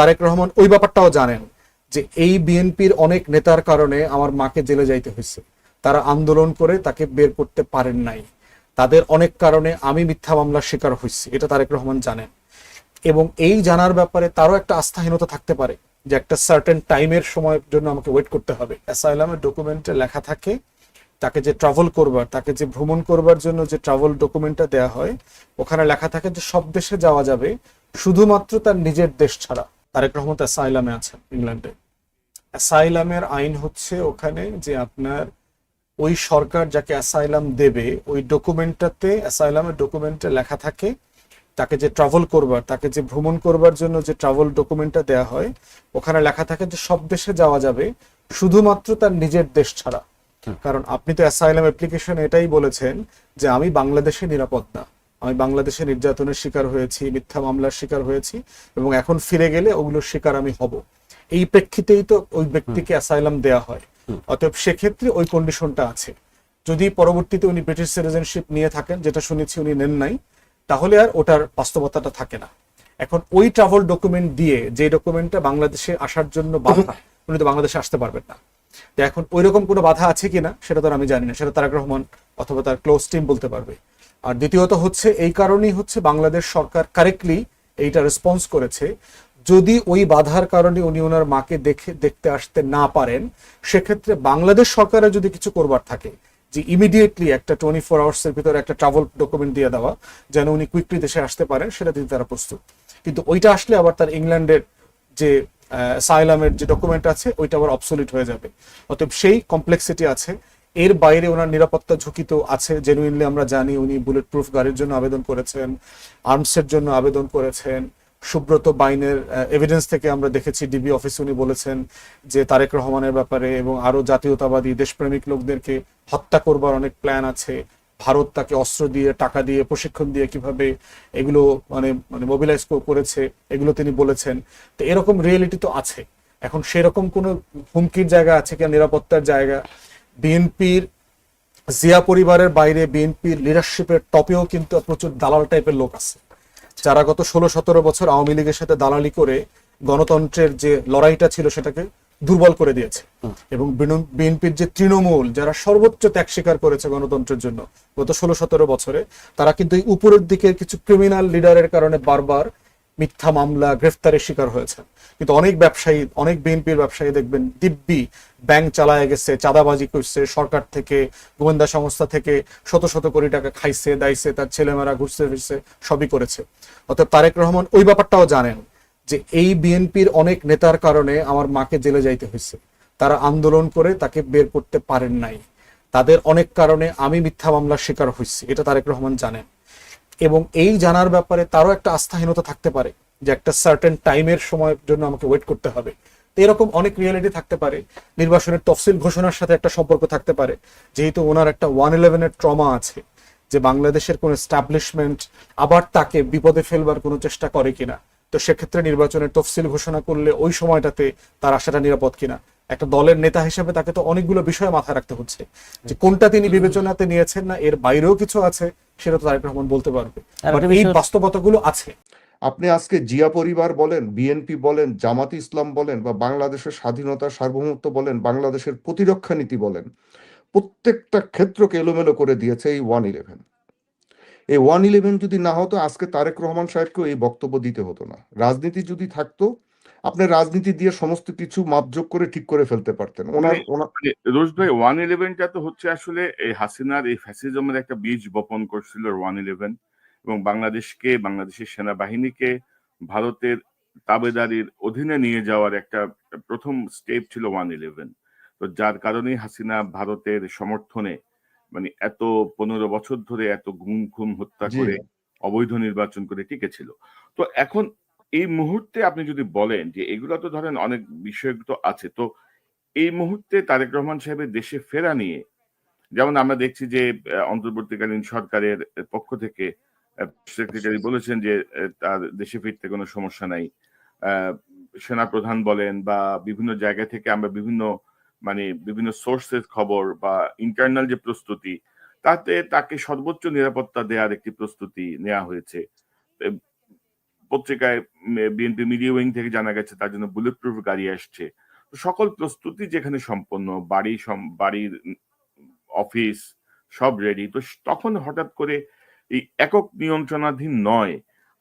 তারেক রহমান ওই ব্যাপারটাও জানেন যে এই বিএনপির অনেক নেতার কারণে আমার মাকে জেলে যাইতে হয়েছে। তারা আন্দোলন করে তাকে বের করতে পারেন নাই। তাদের অনেক কারণে আমি মিথ্যা মামলার শিকার হয়েছি, এটা তারেক রহমান জানেন। এবং এই জানার ব্যাপারে তারও একটা আস্থাহীনতা থাকতে পারে যে একটা সার্টেন টাইমের সময়ের জন্য আমাকে ওয়েট করতে হবে। অ্যাসাইলামের ডকুমেন্টে লেখা থাকে, তাকে যে ট্রাভেল করবার, তাকে যে ভ্রমণ করবার জন্য যে ট্রাভেল ডকুমেন্টটা দেওয়া হয়, ওখানে লেখা থাকে যে সব দেশে যাওয়া যাবে, শুধুমাত্র তার নিজের দেশ ছাড়া। তারেক রহমত অ্যাসাইলামে আছেন ইংল্যান্ডে। অ্যাসাইলামের আইন হচ্ছে ওখানে যে আপনার ওই সরকার যাকে অ্যাসাইলাম দেবে ওই ডকুমেন্টটাতে অ্যাসাইলামের ডকুমেন্টে লেখা থাকে তাকে যে ট্রাভেল করবার তাকে যে ভ্রমণ করবার জন্য যে ট্রাভেল ডকুমেন্টটা দেওয়া হয় ওখানে লেখা থাকে যে সব দেশে যাওয়া যাবে শুধুমাত্র তার নিজের দেশ ছাড়া। কারণ আপনি তো অ্যাসাইলাম অ্যাপ্লিকেশন এটাই বলেছেন যে আমি বাংলাদেশে নিরাপদ না। আমি বাংলাদেশে নির্যাতনের শিকার হয়েছি মিথ্যা মামলার শিকার হয়েছি এবং এখন ফিরে গেলে ওগুলোর শিকার আমি হব। এই প্রেক্ষিতেই তো ওই ব্যক্তিকে অ্যাসাইলাম দেওয়া হয়। অতএব সেক্ষেত্রে ওই কন্ডিশনটা আছে। যদি পরবর্তীতে উনি ব্রিটিশ সিটিজেনশিপ নিয়ে থাকেন যেটা শুনেছি উনি নেন নাই তাহলে আর ওটার বাস্তবতাটা থাকে না। এখন ওই ট্রাভেল ডকুমেন্ট দিয়ে যে ডকুমেন্টটা বাংলাদেশে আসার জন্য বাধা উনি তো বাংলাদেশে আসতে পারবেন না। তো এখন ওই রকম কোনো বাধা আছে কিনা সেটা তো আমি জানি না। সেটা তারেক রহমান অথবা তার ক্লোজ টিম বলতে পারবে। আর দ্বিতীয়ত হচ্ছে, এই কারণেই হচ্ছে বাংলাদেশ সরকার কারেক্টলি এইটা রেসপন্স করেছে। যদি ওই বাধার কারণে উনি ওনার মাকে দেখে, দেখতে আসতে না পারেন, সেক্ষেত্রে বাংলাদেশ সরকারের যদি কিছু করবার থাকে, যে ইমিডিয়েটলি একটা টোয়েন্টি ফোর আওয়ার্স এর ভিতরে একটা ট্রাভেল ডকুমেন্ট দিয়ে দেওয়া, যেন উনি কুইকলি দেশে আসতে পারেন, সেটা দিতে তারা প্রস্তুত। কিন্তু ওইটা আসলে আবার তার ইংল্যান্ডের যে সাইলামের যে ডকুমেন্ট আছে, ওইটা আবার অবসলিট হয়ে যাবে। অতএব সেই কমপ্লেক্সিটি আছে এর বাইরে ওনার নিরাপত্তা ঝুঁকি তো আছে জেনুইনলি আমরা জানি উনি বুলেট প্রুফ গাড়ির জন্য আবেদন করেছেন আর্মসের জন্য আবেদন করেছেন। সুব্রত বাইনের এভিডেন্স থেকে আমরা দেখেছি ডিবি অফিসে উনি বলেছেন যে তারেক রহমানের ব্যাপারে এবং আরও জাতীয়তাবাদী দেশপ্রেমিক লোকদেরকে হত্যা করবার অনেক প্ল্যান আছে। ভারত তাকে অস্ত্র দিয়ে, টাকা দিয়ে, প্রশিক্ষণ দিয়ে কীভাবে এগুলো মানে মানে মোবিলাইজ করেছে, এগুলো তিনি বলেছেন। তো এরকম রিয়েলিটি তো আছে। এখন সেরকম কোনো হুমকির জায়গা আছে কিনা, নিরাপত্তার জায়গা বিএনপির, জিয়া পরিবারের বাইরে বিএনপির লিডারশিপের টপেও কিন্তু প্রচুর দালাল টাইপের লোক আছে। যারা গত ষোলো সতেরো বছর আওয়ামী লীগের সাথে দালালি করে গণতন্ত্রের যে লড়াইটা ছিল সেটাকে দুর্বল করে দিয়েছে। এবং বিএনপির যে তৃণমূল, যারা সর্বোচ্চ ত্যাগ স্বীকার করেছে গণতন্ত্রের জন্য গত ষোলো সতেরো বছরে, তারা কিন্তু উপরের দিকে কিছু ক্রিমিনাল লিডারের কারণে বারবার মিথ্যা মামলা, গ্রেফতারের শিকার হয়েছে কিন্তু অনেক ব্যবসায়ী, অনেক বিএনপির ব্যবসায়ী দেখবেন, দিব্যি ব্যাংক চালায় গেছে, চাঁদাবাজি করছে, সরকার থেকে, গোয়েন্দা সংস্থা থেকে শত শত কোটি টাকা খাইছে, দাইছে, তার ছেলেমেয়েরা ঘুরছে ফিরছে, সবই করেছে। অতএব তারেক রহমান ওই ব্যাপারটাও জানেন যে এই বিএনপির অনেক নেতার কারণে আমার মাকে জেলে যাইতে হয়েছে। তারা আন্দোলন করে তাকে বের করতে পারেন নাই। তাদের অনেক কারণে আমি মিথ্যা মামলার শিকার হয়েছি, এটা তারেক রহমান জানেন। এবং এই জানার ব্যাপারে তারও একটা আস্থাহীনতা থাকতে পারে যে একটা সার্টেন টাইমের সময়ের জন্য আমাকে ওয়েট করতে হবে। এরকম অনেক রিয়েলিটি থাকতে পারে। নির্বাচনের তফসিল ঘোষণার সাথে একটা সম্পর্ক থাকতে পারে। যেহেতু ওনার একটা ওয়ান ইলেভেনের ট্রমা আছে, যে বাংলাদেশের কোন এস্টাবলিশমেন্ট আবার তাকে বিপদে ফেলবার কোনো চেষ্টা করে কিনা। তো সেক্ষেত্রে নির্বাচনের তফসিল ঘোষণা করলে ওই সময়টাতে তার আশাটা নিরাপদ কিনা। একটা দলের নেতা হিসেবে তাকে তো অনেকগুলো বিষয় মাথায় রাখতে হচ্ছে। যে কোনটা তিনি বিবেচনাতে নিয়েছেন না এর বাইরেও কিছু আছে সেটা তো তারেক রহমান বলতে পারবে। এই বাস্তবতাগুলো আছে। আপনি আজকে জিয়া পরিবার বলেন বিএনপি বলেন জামাত ইসলাম বলেন বা বাংলাদেশের স্বাধীনতা সার্বভৌমত্ব বলেন বাংলাদেশের প্রতিরক্ষা নীতি বলেন প্রত্যেকটা ক্ষেত্রকে এলোমেলো করে দিয়েছে এই ওয়ান ইলেভেন। এই ওয়ান ইলেভেন যদি না হতো আজকে তারেক রহমান সাহেবকেও এই বক্তব্য দিতে হতো না। রাজনীতি যদি থাকতো আপনি রাজনীতি দিয়ে সমস্ত কিছু মাপযোগ করে ঠিক করে ফেলতে পারতেন। ওনার ওনার মানে রোজ ভাই ওয়ান ইলেভেনটা তো হচ্ছে আসলে এই হাসিনার এই ফ্যাসিজমের একটা বীজ বপন করছিল ওয়ান ইলেভেন। এবং বাংলাদেশকে বাংলাদেশের সেনাবাহিনীকে ভারতের তাবেদারির অধীনে নিয়ে যাওয়ার একটা প্রথম স্টেপ ছিল ওয়ান ইলেভেন। তো যার কারণেই হাসিনা ভারতের সমর্থনে মানে এত পনেরো বছর ধরে এত গুম খুম হত্যা করে অবৈধ নির্বাচন করে টিকেছিল। তো এখন এই মুহূর্তে আপনি যদি বলেন যে এগুলো তো ধরেন অনেক বিষয় তো আছে তো এই মুহূর্তে তারেক রহমান সাহেবের দেশে ফেরা নিয়ে যেমন আমরা দেখছি যে অন্তর্বর্তীকালীন সরকারের পক্ষ থেকে সেক্রেটারি বলেছেন যে তার দেশে ফিরতে কোনো সমস্যা নাই। আহ, সেনাপ্রধান বলেন বা বিভিন্ন জায়গা থেকে আমরা বিভিন্ন মানে বিভিন্ন সোর্সের খবর বা ইন্টারনাল যে প্রস্তুতি তাতে তাকে সর্বোচ্চ নিরাপত্তা দেওয়ার একটি প্রস্তুতি নেওয়া হয়েছে। পত্রিকায় বিএনপি মিডিয়া উইং থেকে জানা গেছে তার জন্য বুলেট প্রুফ গাড়ি আসছে। সকল প্রস্তুতি যেখানে সম্পন্ন, বাড়ি বাড়ির অফিস সব রেডি তো তখন হঠাৎ করে এই একক নিয়ন্ত্রণাধীন নয়,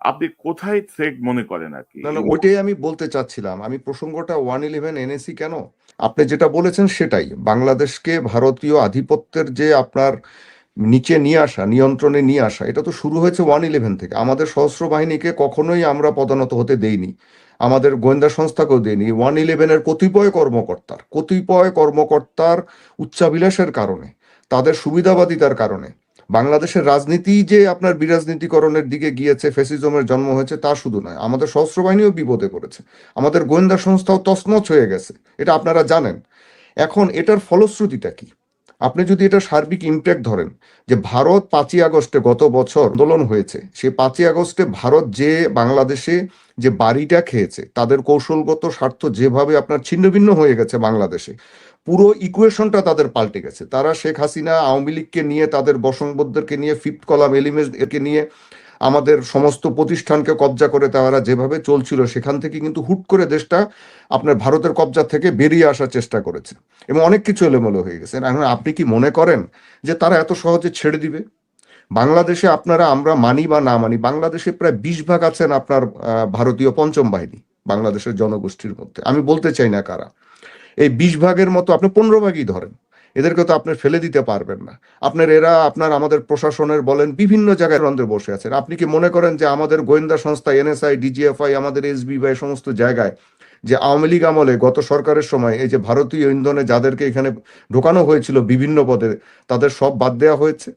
আপনি কোথায় থ্রেড মনে করেন আর কি? না ওইটাই আমি বলতে চাচ্ছিলাম, আমি প্রসঙ্গটা ওয়ান ইলেভেন এনএসি কেন? আপনি যেটা বলেছেন সেটাই, বাংলাদেশকে ভারতীয় আধিপত্যের যে আপনার নিচে নিয়ে আসা, নিয়ন্ত্রণে নিয়ে আসা, এটা তো শুরু হয়েছে ওয়ান ইলেভেন থেকে। আমাদের সশস্ত্র বাহিনীকে কখনোই আমরা পদানত হতে দেইনি। আমাদের গোয়েন্দা সংস্থাকেও দেয়নি ওয়ান ইলেভেনের কতিপয় কর্মকর্তার কতিপয় কর্মকর্তার উচ্চাভিলাষের কারণে, তাদের সুবিধাবাদিতার কারণে, বাংলাদেশের রাজনীতি যে আপনার বিরাজনীতিকরণের দিকে গিয়েছে ফেসিজমের জন্ম হয়েছে, তা শুধু নয়, আমাদের সশস্ত্র বাহিনীও বিপদে পড়েছে। আমাদের গোয়েন্দা সংস্থাও তছনছ হয়ে গেছে, এটা আপনারা জানেন। এখন এটার ফলশ্রুতিটা কি? আপনি যদি এটা সার্বিক ইম্প্যাক্ট ধরেন, যে ভারত পাঁচই আগস্টে গত বছর আন্দোলন হয়েছে সেই পাঁচই আগস্টে ভারত যে বাংলাদেশে যে বাড়িটা খেয়েছে, তাদের কৌশলগত স্বার্থ যেভাবে আপনার ছিন্নভিন্ন হয়ে গেছে বাংলাদেশে, পুরো ইকুয়েশনটা তাদের পাল্টে গেছে। তারা শেখ হাসিনা, আওয়ামী লীগকে নিয়ে, তাদের বসংবদ্ধকে নিয়ে ফিফথ কলাম এলিমেন্ট একে নিয়ে আমাদের সমস্ত প্রতিষ্ঠানকে কবজা করে তারা যেভাবে চলছিল, সেখান থেকে কিন্তু হুট করে দেশটা আপনার ভারতের কবজা থেকে বেরিয়ে আসার চেষ্টা করেছে। এবং অনেক কিছু এলোমেলো হয়ে গেছে। এখন আপনি কি মনে করেন যে তারা এত সহজে ছেড়ে দিবে? বাংলাদেশে আপনারা আমরা মানি বা না মানি, বাংলাদেশে প্রায় বিশ ভাগ আছেন আপনার ভারতীয় পঞ্চম বাহিনী, বাংলাদেশের জনগোষ্ঠীর মধ্যে। আমি বলতে চাই না কারা। এই বিশ ভাগের মতো আপনি পনেরো ভাগই ধরেন। এদেরকে তো আপনি ফেলে দিতে পারবেন না। আপনার এরা, আপনার আমাদের প্রশাসনের বলেন বিভিন্ন জায়গায় রন্ধে বসে আছেন। আপনি কি মনে করেন যে আমাদের গোয়েন্দা সংস্থা, এনএসআই, ডিজিএফআই, আমাদের এসবি বা সমস্ত জায়গায় যে আওয়ামী লীগ আমলে গত সরকারের সময় এই যে ভারতীয় ইন্ধনে যাদেরকে এখানে ঢোকানো হয়েছিল বিভিন্ন পদে, তাদের সব বাদ দেওয়া হয়েছে?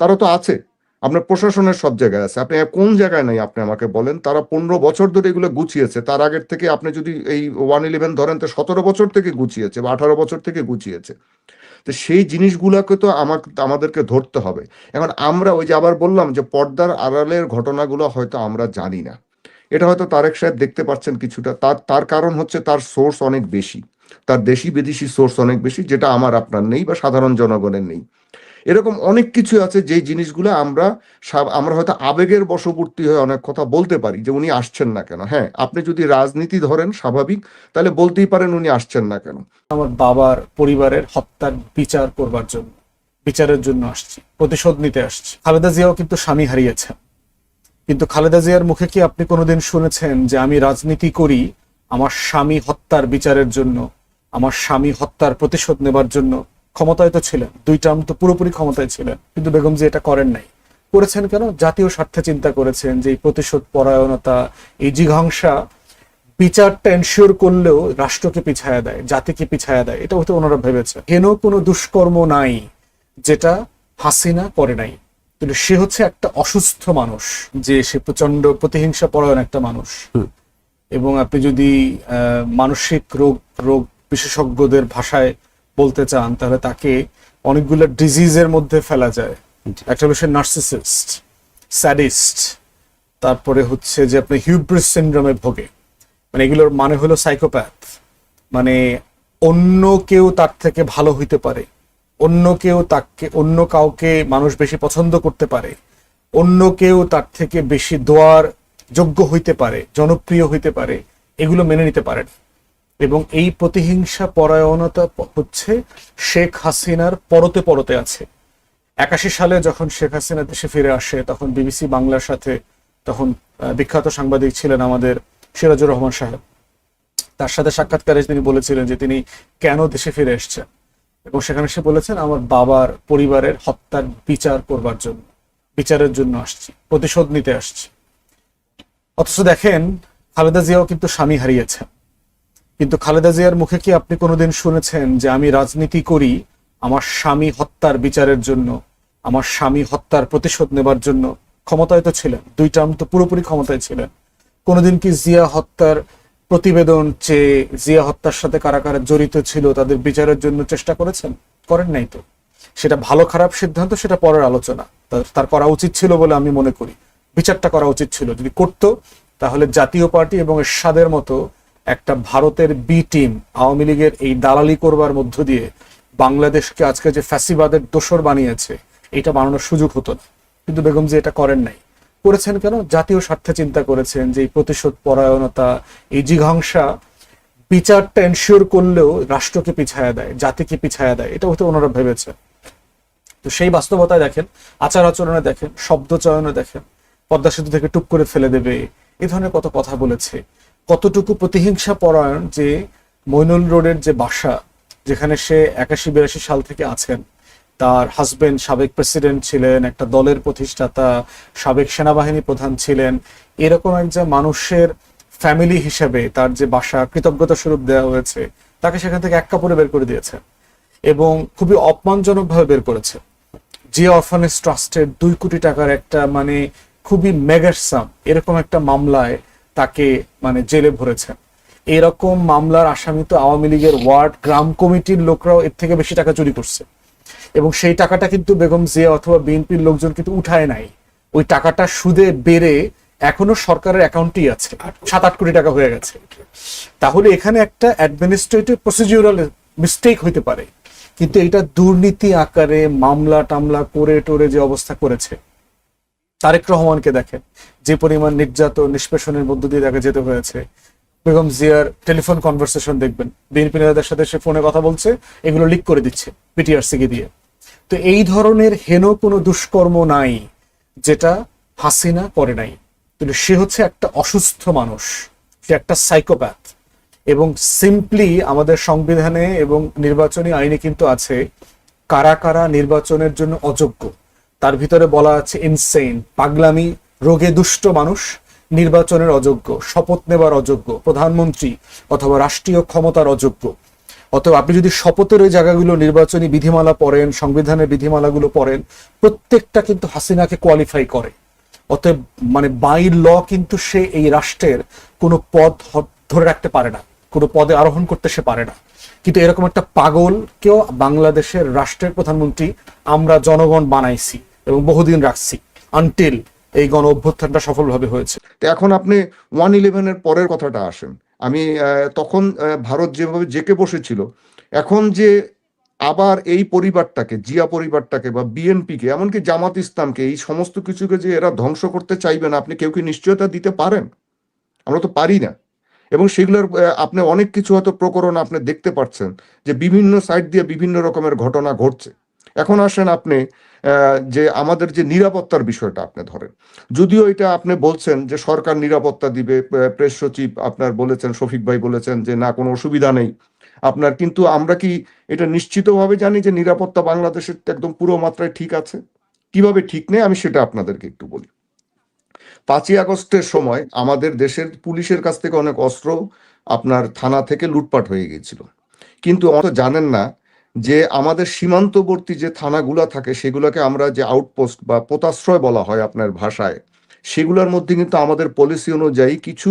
তারা তো আছে। আপনার প্রশাসনের সব জায়গায় আছে। আপনি কোন জায়গায় নাই, আপনি আমাকে বলেন। তারা পনেরো বছর ধরে এগুলো গুছিয়েছে। তার আগের থেকে আপনি যদি এই ওয়ান ইলেভেন ধরেন, তো সতেরো বছর থেকে গুছিয়েছে বা আঠারো বছর থেকে গুছিয়েছে। তো সেই জিনিসগুলোকে তো আমার, আমাদেরকে ধরতে হবে। এখন আমরা ওই যে আবার বললাম যে পর্দার আড়ালের ঘটনাগুলো হয়তো আমরা জানি না। এটা হয়তো তারেক সাহেব দেখতে পাচ্ছেন কিছুটা। তার তার কারণ হচ্ছে তার সোর্স অনেক বেশি। তার দেশি বিদেশি সোর্স অনেক বেশি, যেটা আমার আপনার নেই বা সাধারণ জনগণের নেই। এরকম অনেক কিছু আছে যেই জিনিসগুলো আমরা আমরা হয়তো আবেগের বশবর্তী হয়ে অনেক কথা বলতে পারি যে উনি আসছেন না কেন। হ্যাঁ আপনি যদি রাজনীতি ধরেন স্বাভাবিক, তাহলে বলতেই পারেন উনি আসছেন না কেন। আমার বাবার পরিবারের হত্যার বিচার করবার জন্য, বিচারের জন্য আসছি, প্রতিশোধ নিতে আসছি। খালেদা জিয়াও কিন্তু স্বামী হারিয়েছেন। কিন্তু খালেদা জিয়ার মুখে কি আপনি কোনোদিন শুনেছেন যে আমি রাজনীতি করি, আমার স্বামী হত্যার বিচারের জন্য, আমার স্বামী হত্যার প্রতিশোধ নেবার জন্য ক্ষমতায় তো ছিলেন। দুই টার্ম তো পুরোপুরি ক্ষমতায় ছিলেন। কিন্তু বেগম জি এটা করেন নাই। করেছেন কেন? জাতীয় স্বার্থে চিন্তা করেছেন যে এই প্রতিশোধ পরায়ণতা এই জিঘাংসা বিচারটা এনশিওর করলেও রাষ্ট্রকে পিছায়া দেয় জাতিকে পিছায়া দেয়। এটা হয়তো ওনারা ভেবেছে হেন কোনো দুষ্কর্ম নাই যেটা হাসিনা করে নাই? কিন্তু সে হচ্ছে একটা অসুস্থ মানুষ যে সে প্রচণ্ড প্রতিহিংসা পরায়ণ একটা মানুষ। এবং আপনি যদি আহ, মানসিক রোগ রোগ বিশেষজ্ঞদের ভাষায় বলতে চান তাহলে তাকে অনেকগুলো ডিজিজের মধ্যে ফেলা যায়। একটা বিষয় নার্সিসিস্ট স্যাডিস্ট তারপরে হচ্ছে যে আপনি হিউব্রিস সিন্ড্রোমে ভোগে। মানে এগুলোর মানে হলো সাইকোপ্যাথ মানে অন্য কেউ তার থেকে ভালো হইতে পারে। অন্য কেউ তাকে অন্য কাউকে মানুষ বেশি পছন্দ করতে পারে। অন্য কেউ তার থেকে বেশি দোয়ার যোগ্য হইতে পারে জনপ্রিয় হইতে পারে। এগুলো মেনে নিতে পারেন এবং এই প্রতিহিংসা পরায়ণতা হচ্ছে শেখ হাসিনার পরতে পরতে আছে। একাশি সালে যখন শেখ হাসিনা দেশে ফিরে আসে, তখন বিবিসি বাংলার সাথে তখন বিখ্যাত সাংবাদিক ছিলেন আমাদের সিরাজুর রহমান সাহেব। তার সাথে সাক্ষাৎকারে তিনি বলেছিলেন যে তিনি কেন দেশে ফিরে এসেছেন? এবং সেখানে সে বলেছেন, আমার বাবার পরিবারের হত্যার বিচার করবার জন্য, বিচারের জন্য আসছি, প্রতিশোধ নিতে আসছি। অথচ দেখেন, খালেদা জিয়াও কিন্তু স্বামী হারিয়েছেন। কিন্তু খালেদা জিয়ার মুখে কি আপনি কোনোদিন শুনেছেন যে আমি রাজনীতি করি আমার স্বামী হত্যার বিচারের জন্য, আমার স্বামী হত্যার প্রতিশোধ নেবার জন্য? ক্ষমতায় তো ছিলেন। দুই টার্ম তো পুরোপুরি ক্ষমতায় ছিলেন। কোনোদিন কি জিয়া হত্যার প্রতিবেদন চেয়ে জিয়া হত্যার সাথে কারা কারা জড়িত ছিল, তাদের বিচারের জন্য চেষ্টা করেছেন? করেন নাই তো। সেটা ভালো খারাপ সিদ্ধান্ত, সেটা পরের আলোচনা। তার- করা উচিত ছিল বলে আমি মনে করি। বিচারটা করা উচিত ছিল। যদি করতো, তাহলে জাতীয় পার্টি এবং এরশাদের মতো একটা ভারতের বি টিম আওয়ামী লীগের এই দালালি করবার মধ্য দিয়ে বাংলাদেশকে আজকে যে ফ্যাসিবাদের দোসর বানিয়েছে, এটা বানানোর সুযোগ হতো না। কিন্তু বেগম এটা করেন নাই। করেছেন কেন? জাতীয় স্বার্থে চিন্তা করেছেন যে এই প্রতিশোধ পরায়ণতা, এই জিঘাংসা বিচারটা এনশিওর করলেও রাষ্ট্রকে পিছায়া দেয়, জাতিকে পিছায়া দেয়, এটা হতে ওনারা ভেবেছে তো সেই বাস্তবতায় দেখেন, আচার আচরণে দেখেন, শব্দ চয়নে দেখেন, পদ্মা সেতু থেকে টুপ করে ফেলে দেবে, এ ধরনের কত কথা বলেছে। কতটুকু প্রতিহিংসা পরায়ণ যে মইনুল রোডের যে বাসা, যেখানে সে একাশি বিরাশি সাল থেকে আছেন, তার হাজবেন্ড সাবেক প্রেসিডেন্ট ছিলেন, একটা দলের প্রতিষ্ঠাতা, সাবেক সেনাবাহিনী প্রধান ছিলেন, এরকম একজন মানুষের ফ্যামিলি হিসেবে তার যে বাসা কৃতজ্ঞতা স্বরূপ দেওয়া হয়েছে, তাকে সেখান থেকে এক কাপড়ে বের করে দিয়েছে এবং খুবই অপমানজনকভাবে বের করেছে। যে অরফানেজ ট্রাস্টের দুই কোটি টাকার একটা মানে খুবই মেগাসাম এরকম একটা মামলায় তাকে মানে জেলে ভরেছেন এরকম মামলার আসামি তো আওয়ামী লীগের ওয়ার্ড, গ্রাম কমিটির লোকরাও এর থেকে বেশি টাকা চুরি করছে। এবং সেই টাকাটা কিন্তু বেগম জিয়া অথবা বিএনপির লোকজন কিন্তু উঠায় নাই। ওই টাকাটা সুদে বেড়ে এখনও সরকারের অ্যাকাউন্টেই আছে। সাত আট কোটি টাকা হয়ে গেছে। তাহলে এখানে একটা অ্যাডমিনিস্ট্রেটিভ প্রসিডিউরাল মিস্টেক হইতে পারে। কিন্তু এটা দুর্নীতি আকারে মামলা টামলা করে টোরে যে অবস্থা করেছে তারেক রহমানকে দেখেন যে পরিমাণ নির্যাতন, নিষ্পেষণের মধ্য দিয়ে তাকে যেতে হয়েছে। বেগম জিয়ার টেলিফোন কনভারসেশন দেখবেন। বিএনপি নেতাদের সাথে সে ফোনে কথা বলছে, এগুলো লিক করে দিচ্ছে পিটিআরসি কে দিয়ে। তো এই ধরনের হেন কোনো দুষ্কর্ম নাই, যেটা হাসিনা করে নাই। কিন্তু সে হচ্ছে একটা অসুস্থ মানুষ, সে একটা সাইকোপ্যাথ এবং সিম্পলি আমাদের সংবিধানে এবং নির্বাচনী আইনে কিন্তু আছে, কারা কারা নির্বাচনের জন্য অযোগ্য। তার ভিতরে বলা আছে ইনসেইন পাগলামি, রোগে দুষ্ট মানুষ, নির্বাচনের অযোগ্য, শপথ নেবার অযোগ্য, প্রধানমন্ত্রী অথবা রাষ্ট্রীয় ক্ষমতার অযোগ্য। অতএব আপনি যদি শপথের ওই জায়গাগুলো, নির্বাচনী বিধিমালা পড়েন, সংবিধানের বিধিমালাগুলো পড়েন, প্রত্যেকটা কিন্তু হাসিনাকে কোয়ালিফাই করে। অতএব মানে বাই ল কিন্তু সে এই রাষ্ট্রের কোনো পদ ধরে রাখতে পারে না, কোনো পদে আরোহণ করতে সে পারে না। কিন্তু এরকম একটা পাগলকেও বাংলাদেশের রাষ্ট্রের প্রধানমন্ত্রী আমরা জনগণ বানাইছি এবং বহুদিন রাখছি আনটিল এই গণ অভ্যুত্থানটা সফলভাবে হয়েছে। এখন আপনি ওয়ান ইলেভেনের পরের কথাটা আসেন। আমি তখন ভারত যেভাবে জেকে বসেছিল, এখন যে আবার এই পরিবারটাকে, জিয়া পরিবারটাকে বা বিএনপিকে এমনকি জামাত ইসলামকে, এই সমস্ত কিছুকে যে এরা ধ্বংস করতে চাইবে না, আপনি কেউ কি নিশ্চয়তা দিতে পারেন? আমরা তো পারি না। এবং সেগুলোর আপনি অনেক কিছু হয়তো প্রকরণ আপনি দেখতে পাচ্ছেন যে বিভিন্ন সাইড দিয়ে বিভিন্ন রকমের ঘটনা ঘটছে। এখন আসেন আপনি যে আমাদের যে নিরাপত্তার বিষয়টা আপনি ধরেন। যদিও এটা আপনি বলছেন যে সরকার নিরাপত্তা দিবে প্রেস সচিব আপনার বলেছেন, শফিক ভাই বলেছেন যে না, কোনো অসুবিধা নেই। আপনার কিন্তু আমরা কি এটা নিশ্চিতভাবে জানি যে নিরাপত্তা বাংলাদেশের একদম পুরো মাত্রায় ঠিক আছে? কীভাবে ঠিক নেই? আমি সেটা আপনাদেরকে একটু বলি। পাঁচই আগস্টের সময় আমাদের দেশের পুলিশের কাছ থেকে অনেক অস্ত্র আপনার থানা থেকে লুটপাট হয়ে গিয়েছিল। কিন্তু অত জানেন না যে আমাদের সীমান্তবর্তী যে থানাগুলো থাকে সেগুলোকে আমরা যে আউটপোস্ট বা পোতাশ্রয় বলা হয় আপনার ভাষায়, সেগুলোর মধ্যে কিন্তু আমাদের পলিসি অনুযায়ী কিছু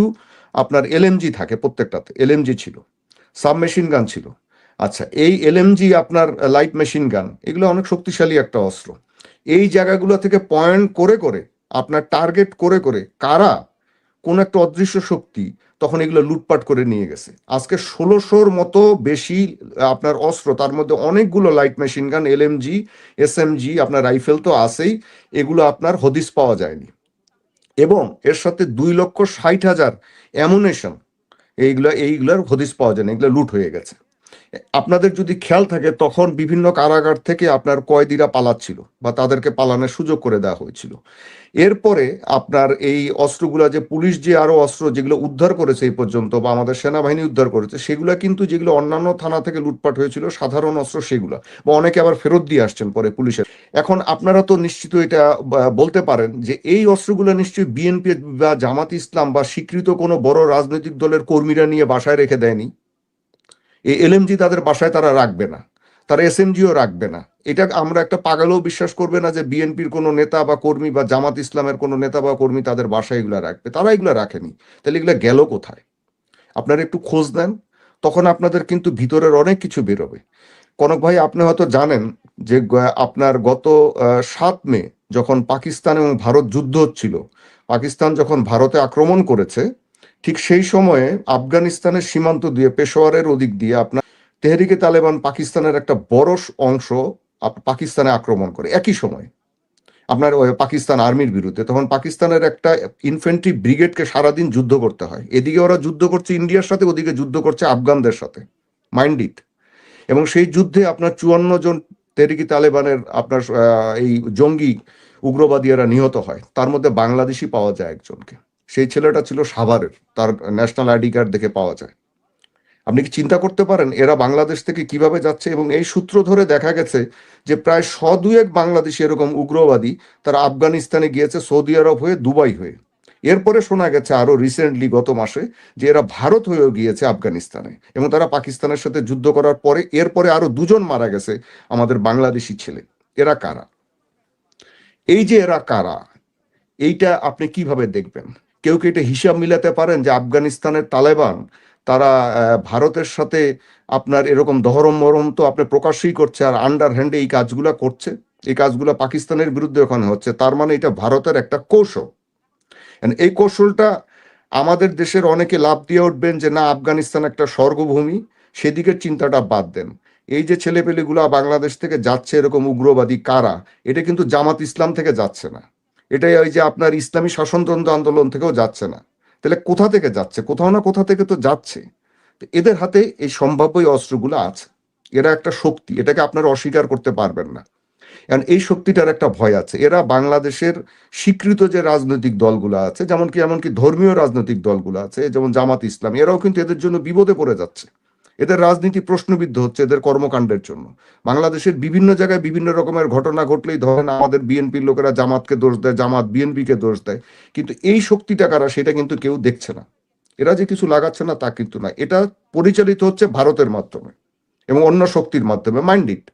আপনার এলএমজি থাকে প্রত্যেকটাতে, এলএমজি ছিল, সাবমেশিন গান ছিল। আচ্ছা এই এলএমজি আপনার লাইট মেশিন গান, এগুলো অনেক শক্তিশালী একটা অস্ত্র। এই জায়গাগুলো থেকে পয়েন্ট করে করে আপনার টার্গেট করে করে কারা কোন একটা অদৃশ্য শক্তি তখন এগুলো লুটপাট করে নিয়ে গেছে। আজকে ষোলোশোর মতো বেশি আপনার অস্ত্র, তার মধ্যে অনেকগুলো light machine gun LMG SMG আপনার রাইফেল তো আছেই, এগুলো আপনার হদিস পাওয়া যায়নি। এবং এর সাথে দুই লক্ষ ষাট হাজার অ্যামুনেশন এইগুলো, এইগুলোর হদিস পাওয়া যায় না এগুলো লুট হয়ে গেছে। আপনাদের যদি খেয়াল থাকে, তখন বিভিন্ন কারাগার থেকে আপনার কয়েদিরা পালাচ্ছিল বা তাদেরকে পালানোর সুযোগ করে দেওয়া হয়েছিল। এরপরে আপনার এই অস্ত্রগুলা যে পুলিশ যে আরও অস্ত্র যেগুলো উদ্ধার করেছে এই পর্যন্ত বা আমাদের সেনাবাহিনী উদ্ধার করেছে, সেগুলো কিন্তু যেগুলো অন্যান্য থানা থেকে লুটপাট হয়েছিল, সাধারণ অস্ত্র সেগুলো বা অনেকে আবার ফেরত দিয়ে আসছেন পরে পুলিশের। এখন আপনারা তো নিশ্চিত এটা বলতে পারেন যে এই অস্ত্রগুলো নিশ্চয়ই বিএনপি বা জামাত ইসলাম বা স্বীকৃত কোনো বড় রাজনৈতিক দলের কর্মীরা নিয়ে বাসায় রেখে দেয়নি। এই এলএমজি তাদের বাসায় তারা রাখবে না। তারা এসএমজিও রাখবে না। এটা আমরা একটা পাগালেও বিশ্বাস করবে না যে বিএনপির কোনো নেতা বা কর্মী বা জামাত ইসলামের কোনো নেতা বা কর্মী তাদের বাসায় এগুলো রাখবে। তারা এগুলো রাখেনি। তাহলে এগুলো গেল কোথায়? আপনারা একটু খোঁজ নেন, তখন আপনাদের কিন্তু ভিতরের অনেক কিছু বেরোবে। কনক ভাই, আপনি হয়তো জানেন যে আপনার গত সাত মে যখন পাকিস্তান এবং ভারত যুদ্ধ হচ্ছিল, পাকিস্তান যখন ভারতে আক্রমণ করেছে ঠিক সেই সময়ে আফগানিস্তানের সীমান্ত দিয়ে, পেশোয়ারের ওদিক দিয়ে আপনার তেহরিকে তালেবান পাকিস্তানের একটা বড় অংশ পাকিস্তানে আক্রমণ করে। একই সময় আপনার পাকিস্তান আর্মির বিরুদ্ধে তখন পাকিস্তানের একটা ইনফেন্ট্রি ব্রিগেডকে সারাদিন যুদ্ধ করতে হয়। এদিকে ওরা যুদ্ধ করছে ইন্ডিয়ার সাথে, ওদিকে যুদ্ধ করছে আফগানদের সাথে। Mind it. এবং সেই যুদ্ধে আপনার চুয়ান্ন জন তেরিকি তালেবানের আপনার এই জঙ্গি উগ্রবাদীরা নিহত হয়। তার মধ্যে বাংলাদেশি পাওয়া যায় একজনকে। সেই ছেলেটা ছিল সাভারের, তার ন্যাশনাল আইডি কার্ড দেখে পাওয়া যায়। আপনি কি চিন্তা করতে পারেন এরা বাংলাদেশ থেকে কীভাবে যাচ্ছে এবং এই সূত্র ধরে দেখা গেছে যে প্রায় শ দুয়েক বাংলাদেশি এরকম উগ্রবাদী তারা আফগানিস্তানে গিয়েছে, সৌদি আরব হয়ে, দুবাই হয়ে। এরপরে শোনা গেছে আরও রিসেন্টলি গত মাসে যে এরা ভারত হয়েও গিয়েছে আফগানিস্তানে এবং তারা পাকিস্তানের সাথে যুদ্ধ করার পরে এরপরে আরও দুজন মারা গেছে আমাদের বাংলাদেশি ছেলে। এরা কারা? এই যে এরা কারা, এইটা আপনি কীভাবে দেখবেন? কেউ কি এটা হিসাব মিলাতে পারেন যে আফগানিস্তানের তালেবান, তারা ভারতের সাথে আপনার এরকম দহরম মরম তো আপনি প্রকাশ্যই করছে আর আন্ডার হ্যান্ডে এই কাজগুলা করছে। এই কাজগুলো পাকিস্তানের বিরুদ্ধে ওখানে হচ্ছে। তার মানে এটা ভারতের একটা কৌশল। এই কৌশলটা আমাদের দেশের অনেকে লাভ দিয়ে উঠবেন যে না, আফগানিস্তান একটা স্বর্গভূমি, সেদিকের চিন্তাটা বাদ দেন। এই যে ছেলেপেলেগুলা বাংলাদেশ থেকে যাচ্ছে এরকম উগ্রবাদী কারা, এটা কিন্তু জামাত ইসলাম থেকে যাচ্ছে না। এটাই ওই যে আপনার ইসলামী শাসনতন্ত্র আন্দোলন থেকেও যাচ্ছে না। তাহলে কোথা থেকে যাচ্ছে? কোথাও না কোথা থেকে তো যাচ্ছে। এদের হাতে এই সম্ভাব্য অস্ত্রগুলো আছে। এরা একটা শক্তি, এটাকে আপনারা অস্বীকার করতে পারবেন না। কারণ এই শক্তিটার একটা ভয় আছে। এরা বাংলাদেশের স্বীকৃত যে রাজনৈতিক দলগুলো আছে, যেমন কি, এমনকি ধর্মীয় রাজনৈতিক দলগুলো আছে, যেমন জামাত ইসলাম, এরাও কিন্তু এদের জন্য বিপদে পড়ে যাচ্ছে। এদের রাজনীতি প্রশ্নবিদ্ধ হচ্ছে এদের কর্মকাণ্ডের জন্য। বাংলাদেশের বিভিন্ন জায়গায় বিভিন্ন রকমের ঘটনা ঘটলেই ধরেন আমাদের বিএনপির লোকেরা জামাতকে দোষ দেয়, জামাত বিএনপিকে দোষ দেয়। কিন্তু এই শক্তিটা কারা সেটা কিন্তু কেউ দেখছে না। এরা যে কিছু লাগাচ্ছে না তা কিন্তু না। এটা পরিচালিত হচ্ছে ভারতের মাধ্যমে এবং অন্য শক্তির মাধ্যমে। Mind it